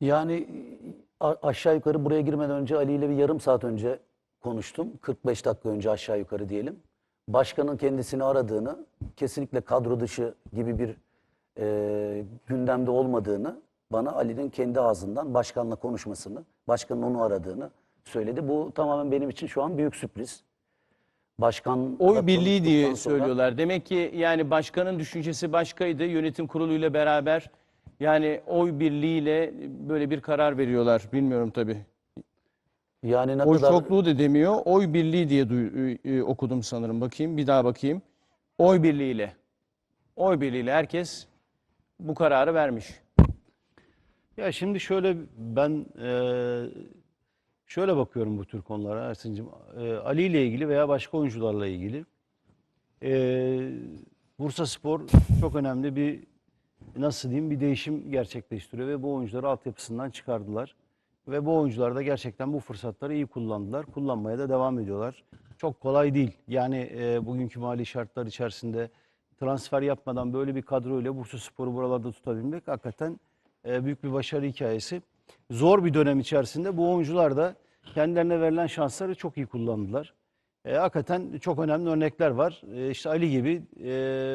Yani aşağı yukarı buraya girmeden önce Ali ile bir yarım saat önce konuştum. 45 dakika önce aşağı yukarı diyelim. Başkanın kendisini aradığını, kesinlikle kadro dışı gibi bir e, gündemde olmadığını, bana Ali'nin kendi ağzından başkanla konuşmasını, başkanın onu aradığını söyledi. Bu tamamen benim için şu an büyük sürpriz. Başkan Oy birliği diye söylüyorlar. Demek ki yani başkanın düşüncesi başkaydı. Yönetim kuruluyla beraber yani oy birliğiyle böyle bir karar veriyorlar. Bilmiyorum tabii. Yani ne Oy kadar çokluğu da demiyor. Oy birliği diye duy- e, okudum sanırım. Bakayım bir daha bakayım. Oy birliğiyle. Oy birliğiyle herkes bu kararı vermiş. Ya şimdi şöyle ben eee, şöyle bakıyorum bu tür konulara Ersin'cim. Eee, Ali ile ilgili veya başka oyuncularla ilgili. Eee Bursa Spor çok önemli bir nasıl diyeyim bir değişim gerçekleştiriyor ve bu oyuncuları altyapısından çıkardılar. Ve bu oyuncular da gerçekten bu fırsatları iyi kullandılar. Kullanmaya da devam ediyorlar. Çok kolay değil. Yani eee, bugünkü mali şartlar içerisinde transfer yapmadan böyle bir kadroyla Bursa Spor'u buralarda tutabilmek hakikaten e, büyük bir başarı hikayesi. Zor bir dönem içerisinde bu oyuncular da kendilerine verilen şansları çok iyi kullandılar. E, hakikaten çok önemli örnekler var. E, işte Ali gibi e,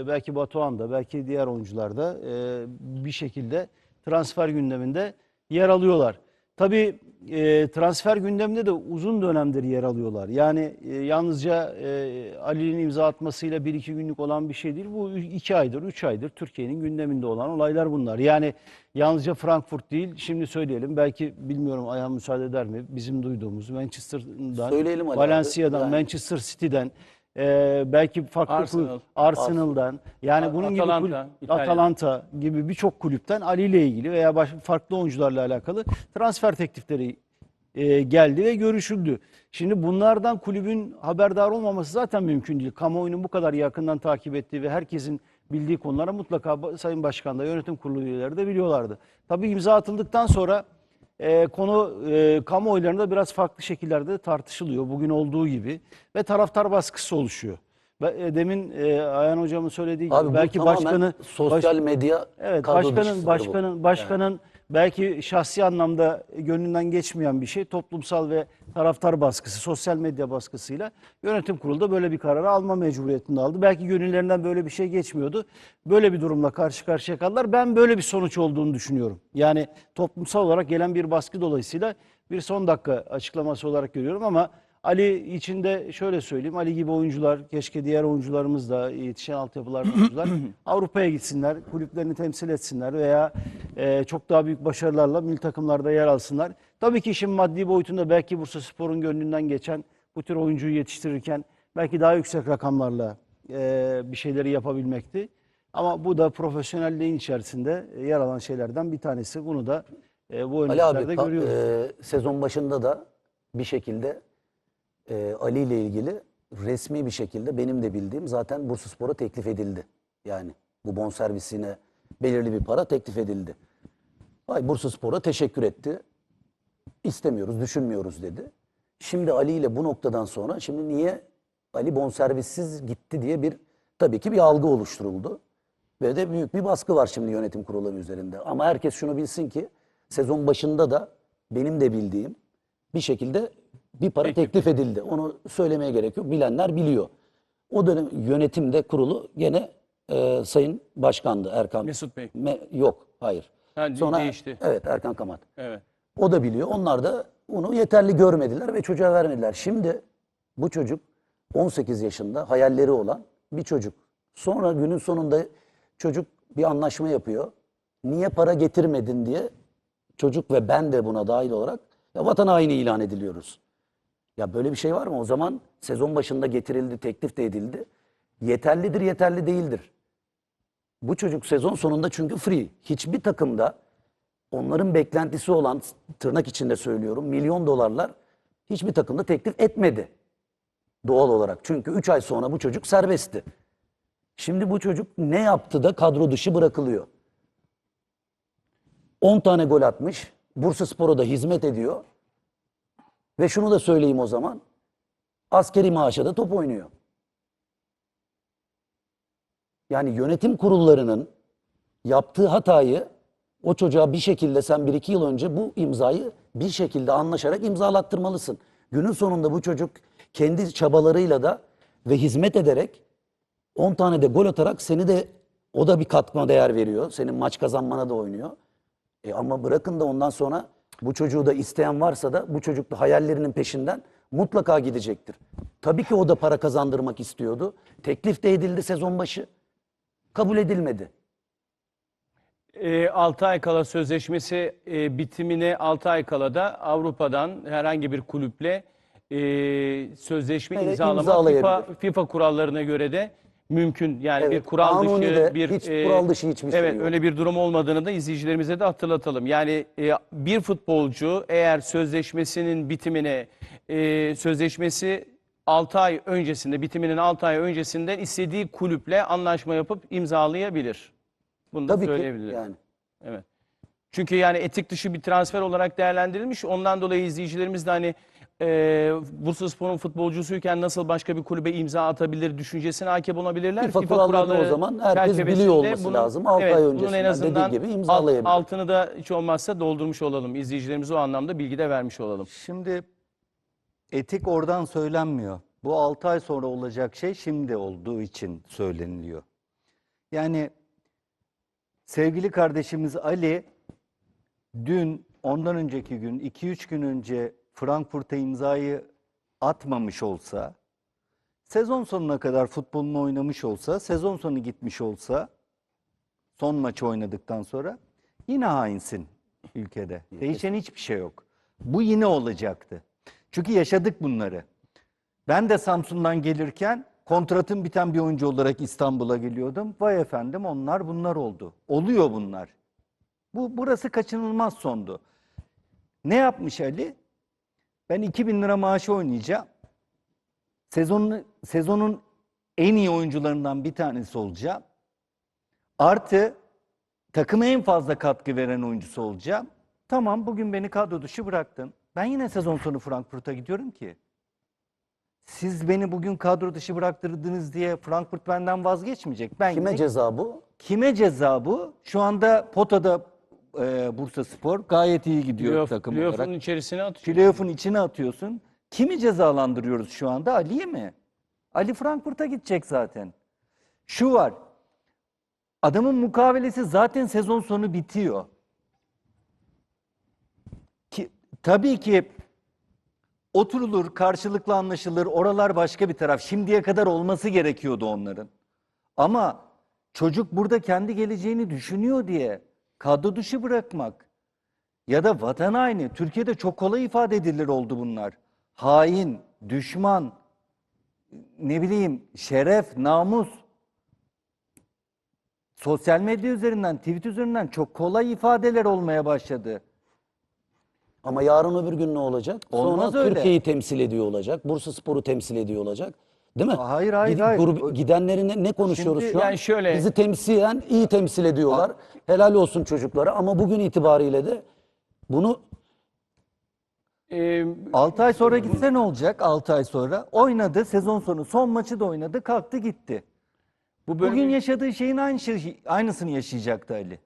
belki Batuhan da belki diğer oyuncular da e, bir şekilde transfer gündeminde yer alıyorlar. Tabii e, transfer gündeminde de uzun dönemdir yer alıyorlar. Yani e, yalnızca e, Ali'nin imza atmasıyla bir iki günlük olan bir şey değil. Bu iki aydır, üç aydır Türkiye'nin gündeminde olan olaylar bunlar. Yani yalnızca Frankfurt değil, şimdi söyleyelim. Belki bilmiyorum ayağım müsaade eder mi? Bizim duyduğumuz Manchester'dan, Söyleyelim Ali abi. Valencia'dan, Yani- Manchester City'den, e, belki farklı Arsenal. kulüp- Arsenal'dan, yani A- bunun gibi Atalanta, kulüp- İtalya. Atalanta gibi birçok kulüpten Ali ile ilgili veya baş, farklı oyuncularla alakalı transfer teklifleri e, geldi ve görüşüldü. Şimdi bunlardan kulübün haberdar olmaması zaten mümkün değil. Kamuoyunun bu kadar yakından takip ettiği ve herkesin bildiği konulara mutlaka ba- Sayın Başkan da yönetim kurulu üyeleri de biliyorlardı. Tabii imza atıldıktan sonra e, konu e, kamuoylarında biraz farklı şekillerde tartışılıyor. Bugün olduğu gibi ve taraftar baskısı oluşuyor. E, demin e, Ayhan hocamın söylediği gibi Abi bu belki tamamen başkanı sosyal medya Evet kadro başkanın bu. başkanın başkanın belki şahsi anlamda gönlünden geçmeyen bir şey toplumsal ve taraftar baskısı, sosyal medya baskısıyla yönetim kurulu da böyle bir kararı alma mecburiyetinde aldı. Belki gönüllerinden böyle bir şey geçmiyordu. Böyle bir durumla karşı karşıya kaldılar. Ben böyle bir sonuç olduğunu düşünüyorum. Yani toplumsal olarak gelen bir baskı dolayısıyla bir son dakika açıklaması olarak görüyorum ama Ali için de şöyle söyleyeyim. Ali gibi oyuncular, keşke diğer oyuncularımız da yetişen altyapılarda oyuncular Avrupa'ya gitsinler, kulüplerini temsil etsinler veya e, çok daha büyük başarılarla milli takımlarda yer alsınlar. Tabii ki işin maddi boyutunda belki Bursa Spor'un gönlünden geçen bu tür oyuncuyu yetiştirirken belki daha yüksek rakamlarla e, bir şeyleri yapabilmekti. Ama bu da profesyonelliğin içerisinde yer alan şeylerden bir tanesi. Bunu da e, bu Ali abi görüyoruz. e, sezon başında da bir şekilde e, Ali ile ilgili resmi bir şekilde benim de bildiğim zaten Bursaspor'a teklif edildi. Yani bu bonservisine belirli bir para teklif edildi. Vay Bursaspor'a teşekkür etti. İstemiyoruz, düşünmüyoruz dedi. Şimdi Ali ile bu noktadan sonra şimdi niye Ali bonservissiz gitti diye bir tabii ki bir algı oluşturuldu. Ve de büyük bir baskı var şimdi yönetim kurulu üzerinde. Ama herkes şunu bilsin ki sezon başında da benim de bildiğim bir şekilde bir para teklif edildi. Onu söylemeye gerek yok. Bilenler biliyor. O dönem yönetimde kurulu gene e, Sayın Başkandı Erkan. Mesut Bey. Me- yok, hayır. Ha, de- değişti. Evet Erkan Kamat. Evet. O da biliyor. Onlar da bunu yeterli görmediler ve çocuğa vermediler. Şimdi bu çocuk 18 yaşında hayalleri olan bir çocuk. Sonra günün sonunda çocuk bir anlaşma yapıyor. Niye para getirmedin diye çocuk ve ben de buna dahil olarak ya vatan haini ilan ediliyoruz. Ya böyle bir şey var mı? O zaman sezon başında getirildi, teklif de edildi. Yeterlidir, yeterli değildir. Bu çocuk sezon sonunda çünkü free. Hiçbir takımda onların beklentisi olan tırnak içinde söylüyorum milyon dolarlar hiçbir takımda teklif etmedi. Doğal olarak. Çünkü 3 ay sonra bu çocuk serbestti. Şimdi bu çocuk ne yaptı da kadro dışı bırakılıyor. 10 tane gol atmış. Bursa Spor'a da hizmet ediyor. Ve şunu da söyleyeyim o zaman. Askeri maaşa da top oynuyor. Yani yönetim kurullarının yaptığı hatayı O çocuğa bir şekilde sen bir iki yıl önce bu imzayı bir şekilde anlaşarak imzalattırmalısın. Günün sonunda bu çocuk kendi çabalarıyla da ve hizmet ederek 10 tane de gol atarak seni de o da bir katma değer veriyor. Senin maç kazanmana da oynuyor. E ama bırakın da ondan sonra bu çocuğu da isteyen varsa da bu çocuk da hayallerinin peşinden mutlaka gidecektir. Tabii ki o da para kazandırmak istiyordu. Teklif de edildi sezon başı. Kabul edilmedi. 6 ay kala sözleşmesi e, bitimine 6 ay kala da Avrupa'dan herhangi bir kulüple e, sözleşme Evet, imzalama imzalayabilir. FIFA, FIFA kurallarına göre de mümkün. Yani Evet, bir kural kanuni dışı de bir hiç kural dışı hiçbir şey Evet, yok. öyle bir durum olmadığını da izleyicilerimize de hatırlatalım. Yani e, bir futbolcu eğer sözleşmesinin bitimine e, sözleşmesi 6 ay öncesinde bitiminin 6 ay öncesinden istediği kulüple anlaşma yapıp imzalayabilir. Bunu da Tabii ki söyleyebilirim. yani. Evet. Çünkü yani etik dışı bir transfer olarak değerlendirilmiş. Ondan dolayı izleyicilerimiz de hani e, Bursaspor'un futbolcusuyken nasıl başka bir kulübe imza atabilir düşüncesine hakim olabilirler. FIFA kurallarını o zaman herkes biliyor olması lazım. Altı ay bunun öncesinden en dediği azından gibi alt- imzalayabilir. altını da hiç olmazsa doldurmuş olalım. İzleyicilerimize o anlamda bilgi de vermiş olalım. Şimdi etik oradan söylenmiyor. Bu 6 ay sonra olacak şey şimdi olduğu için söyleniliyor. Yani sevgili kardeşimiz Ali dün ondan önceki gün 2-3 gün önce Frankfurt'a imzayı atmamış olsa sezon sonuna kadar futbolunu oynamış olsa, sezon sonu gitmiş olsa son maçı oynadıktan sonra yine hainsin ülkede. Değişen hiçbir şey yok. Bu yine olacaktı. Çünkü yaşadık bunları. Ben de Samsun'dan gelirken kontratım biten bir oyuncu olarak İstanbul'a geliyordum. Vay efendim onlar bunlar oldu. Oluyor bunlar. Bu burası kaçınılmaz sondu. Ne yapmış Ali? Ben 2000 lira maaşı oynayacağım. Sezonun, sezonun en iyi oyuncularından bir tanesi olacağım. Artı takıma en fazla katkı veren oyuncusu olacağım. Tamam bugün beni kadro dışı bıraktın. Ben yine sezon sonu Frankfurt'a gidiyorum ki. Siz beni bugün kadro dışı bıraktırdınız diye Frankfurt benden vazgeçmeyecek. Ben Kime yine- ceza bu? Kime ceza bu? Şu anda potada e, Bursa Spor gayet iyi gidiyor Playoff- takım playoff'un olarak. içerisine atıyor. Playoff'un içine atıyorsun. Kimi cezalandırıyoruz şu anda? Ali'yi mi? Ali Frankfurt'a gidecek zaten. Şu var. Adamın mukavelesi zaten sezon sonu bitiyor. Ki, tabii ki oturulur, karşılıklı anlaşılır. Oralar başka bir taraf. Şimdiye kadar olması gerekiyordu onların. Ama çocuk burada kendi geleceğini düşünüyor diye kadro dışı bırakmak ya da vatan haini. Türkiye'de çok kolay ifade edilir oldu bunlar. Hain, düşman, ne bileyim şeref, namus. Sosyal medya üzerinden, tweet üzerinden çok kolay ifadeler olmaya başladı. Ama yarın öbür gün ne olacak? Olmaz Sonra öyle. Türkiye'yi temsil ediyor olacak. Bursa Spor'u temsil ediyor olacak. Değil mi? Hayır, hayır, Gidip hayır. grubu- gidenleri ne, ne konuşuyoruz Şimdi şu an? yani şöyle- Bizi temsilen iyi temsil ediyorlar. Helal olsun çocuklara ama bugün itibariyle de bunu E, 6 ay sonra gitse ne olacak? 6 ay sonra oynadı, sezon sonu son maçı da oynadı, kalktı gitti. bu bölümü- Bugün yaşadığı şeyin aynı şey, aynısını yaşayacaktı Ali.